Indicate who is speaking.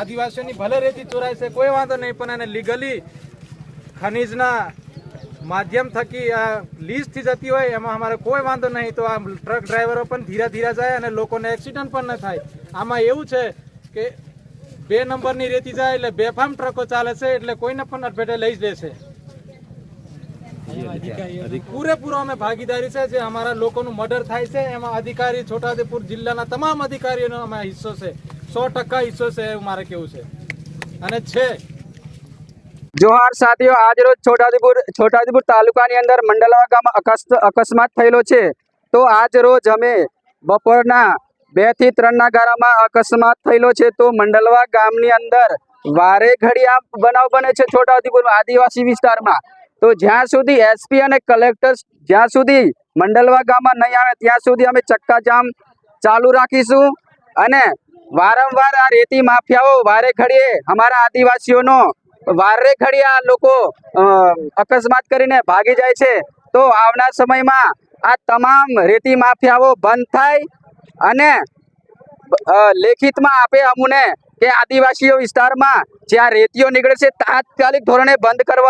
Speaker 1: આદિવાસીઓની ભલે રેતી ચોરાય છે, કોઈ વાંધો નહીં, પણ એને લીગલી ખનીજના માધ્યમ થકી આ લીઝથી જતી હોય, એમાં અમારે કોઈ વાંધો નહીં. તો આ ટ્રક ડ્રાઈવરો પણ ધીરા ધીરે જાય અને લોકોને એક્સિડન્ટ પણ ન થાય. આમાં એવું છે કે બે નંબરની રેતી જાય એટલે બેફામ ટ્રકો ચાલે છે, એટલે કોઈને પણ અડફેટે લઈ જ લેશે પૂરેપૂરો અમે ભાગીદારી છે, જે અમારા લોકોનું મર્ડર થાય છે, એમાં અધિકારી છોટાઉદેપુર જિલ્લાના તમામ અધિકારીઓનો અમે હિસ્સો છે. સો ટકા હિસ્સો છે એવું મારે કેવું છે. અને છે.
Speaker 2: જોહાર સાથીઓ, આજ રોજ છોટાઉદેપુર છોટાઉદેપુર તાલુકાની અંદર મંડલવા ગામમાં અકસ્માત થયેલો છે. તો આજ રોજ અમે બપોરના બેથી ત્રણના ગાળામાં અકસ્માત થયેલો છે. તો મંડલવા ગામની અંદર વારે ઘડી આ બનાવ બને છે છોટાઉદેપુર આદિવાસી વિસ્તારમાં. તો જ્યાં સુધી એસપી અને કલેક્ટર જ્યાં સુધી મંડલવા ગામમાં નહીં આવે, ત્યાં સુધી અમે ચક્કાજામ ચાલુ રાખીશું. અને વારંવાર આ રેતી માફિયાઓ વારે ખડીએ અમારા આદિવાસીઓનો વારે ઘડી આ લોકો અકસ્માત કરીને ભાગી જાય છે. તો આવનાર સમયમાં આ તમામ રેતી માફિયાઓ બંધ થાય અને લેખિતમાં આપે અમને કે આદિવાસીઓ વિસ્તારમાં જ્યાં રેતીઓ નીકળે છે, તાત્કાલિક ધોરણે બંધ કરવા